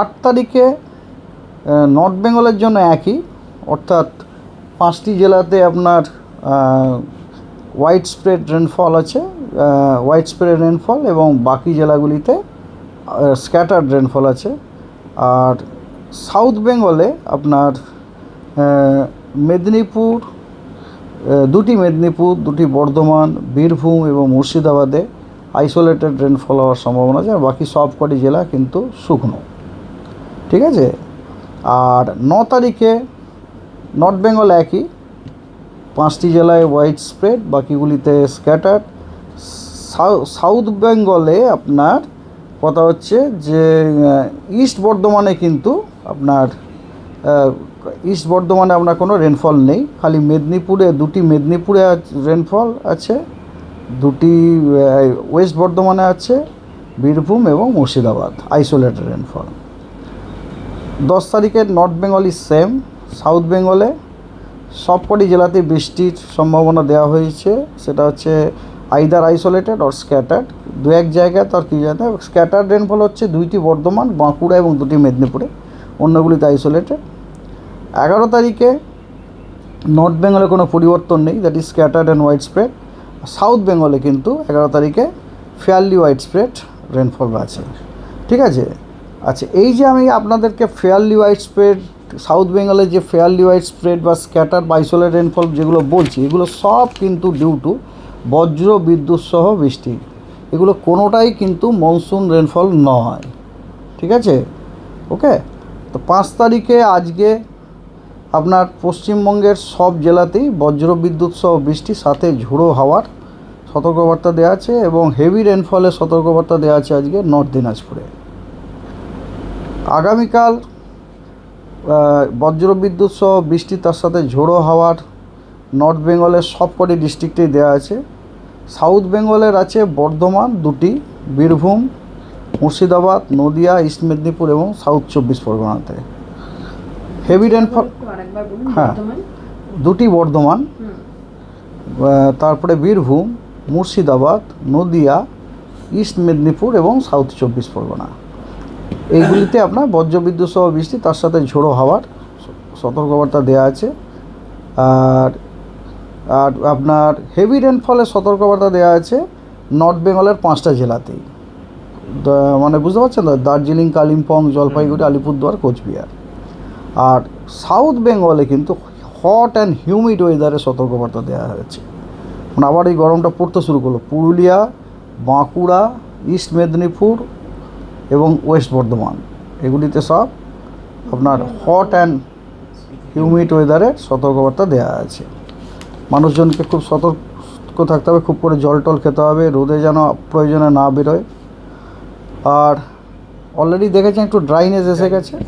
আট তারিখে নর্থ বেঙ্গলের জন্য একই, অর্থাৎ পাঁচটি জেলাতে আপনার হোয়াইট স্প্রেড রেনফল আছে হোয়াইট স্প্রেড রেনফল এবং বাকি জেলাগুলিতে স্ক্যাটার্ড রেনফল আছে। আর সাউথ বেঙ্গলে আপনার মেদিনীপুর দুটি মেদিনীপুর, দুটি বর্ধমান, বীরভূম এবং মুর্শিদাবাদে আইসোলেটেড রেনফল হওয়ার সম্ভাবনা আছে, আর বাকি সব কটি জেলা কিন্তু শুকনো। ঠিক আছে? আর ন তারিখে নর্থ বেঙ্গল একই। পাঁচটি জেলায় হোয়াইট স্প্রেড বাকিগুলিতে স্ক্যাটার সাউথ বেঙ্গলে আপনার কথা হচ্ছে যে ইস্ট বর্ধমানে কিন্তু আপনার ইস্ট বর্ধমানে আপনার কোনো রেনফল নেই। খালি মেদিনীপুরে, দুটি মেদিনীপুরে রেনফল আছে, দুটি ওয়েস্ট বর্ধমানে আছে, বীরভূম এবং মুর্শিদাবাদ আইসোলেটেড রেনফল দশ তারিখে north Bengal is same south বেঙ্গলে সবকটি জেলাতে বৃষ্টির সম্ভাবনা দেওয়া হয়েছে। সেটা হচ্ছে আইদার আইসোলেটেড অর স্ক্যাটার্ড দু এক জায়গায় তো আর কি জানে স্ক্যাটার্ড রেনফল হচ্ছে দুইটি বর্ধমান, বাঁকুড়া এবং দুটি মেদিনীপুরে। অন্যগুলিতে আইসোলেটেড এগারো তারিখে নর্থ বেঙ্গলে কোনো পরিবর্তন নেই that is scattered and widespread south বেঙ্গলে কিন্তু এগারো তারিখে ফেয়ারলি হোয়াইট স্প্রেড রেনফল আছে। ঠিক আছে? আচ্ছা এই যে আমি আপনাদেরকে ফেয়ারলি হোয়াইট স্প্রেড সাউথ বেঙ্গলের যে ফেয়ারলি হোয়াইট স্প্রেড বা স্ক্যাটার বা আইসোলেট রেনফল যেগুলো বলছি, এগুলো সব কিন্তু ডিউ টু বজ্র বিদ্যুৎ সহ বৃষ্টি। এগুলো কোনোটাই কিন্তু মনসুন রেনফল নয়। ঠিক আছে? ওকে? তো পাঁচ তারিখে আজকে আপনার পশ্চিমবঙ্গের সব জেলাতেই বজ্র বিদ্যুৎ সহ বৃষ্টির সাথে ঝোড়ো হাওয়ার সতর্কবার্তা দেওয়া আছে এবং হেভি রেনফলের সতর্কবার্তা দেওয়া আছে আজকে নর্থ দিনাজপুরে আগামীকাল বজ্রবিদ্যুৎ সহ বৃষ্টি তার সাথে ঝোড়ো হাওয়ার। নর্থ বেঙ্গলের সবকটি ডিস্ট্রিক্টেই দেওয়া আছে। সাউথ বেঙ্গলের আছে বর্ধমান দুটি বীরভূম মুর্শিদাবাদ নদিয়া ইস্ট মেদিনীপুর এবং সাউথ চব্বিশ পরগনাতে হেভি রেনফল হ্যাঁ। দুটি বর্ধমান তারপরে বীরভূম মুর্শিদাবাদ নদিয়া ইস্ট মেদিনীপুর এবং সাউথ চব্বিশ পরগনা। এইগুলিতে আপনার বজ্রবিদ্যুৎ সহ বৃষ্টি তার সাথে ঝোড়ো হাওয়ার সতর্কবার্তা দেওয়া আছে। আর আর আপনার হেভি রেনফলের সতর্কবার্তা দেওয়া আছে নর্থ বেঙ্গলের পাঁচটা জেলাতেই। মানে বুঝতে পারছেন তো? দার্জিলিং কালিম্পং জলপাইগুড়ি আলিপুরদুয়ার কোচবিহার। আর সাউথ বেঙ্গলে কিন্তু হট অ্যান্ড হিউমিড ওয়েদারে সতর্কবার্তা দেওয়া হয়েছে। মানে আবার এই গরমটা পড়তে শুরু করল। পুরুলিয়া বাঁকুড়া ইস্ট মেদিনীপুর এবং ওয়েস্ট বর্ধমান। এগুলিতে সব আপনার হট অ্যান্ড হিউমিড ওয়েদারের সতর্কবার্তা দেওয়া আছে। মানুষজনকে খুব সতর্ক থাকতে হবে, খুব করে জল টল খেতে হবে, রোদে যেন প্রয়োজনে না বেরোয়। আর অলরেডি দেখেছেন একটু ড্রাইনেস এসে গেছে।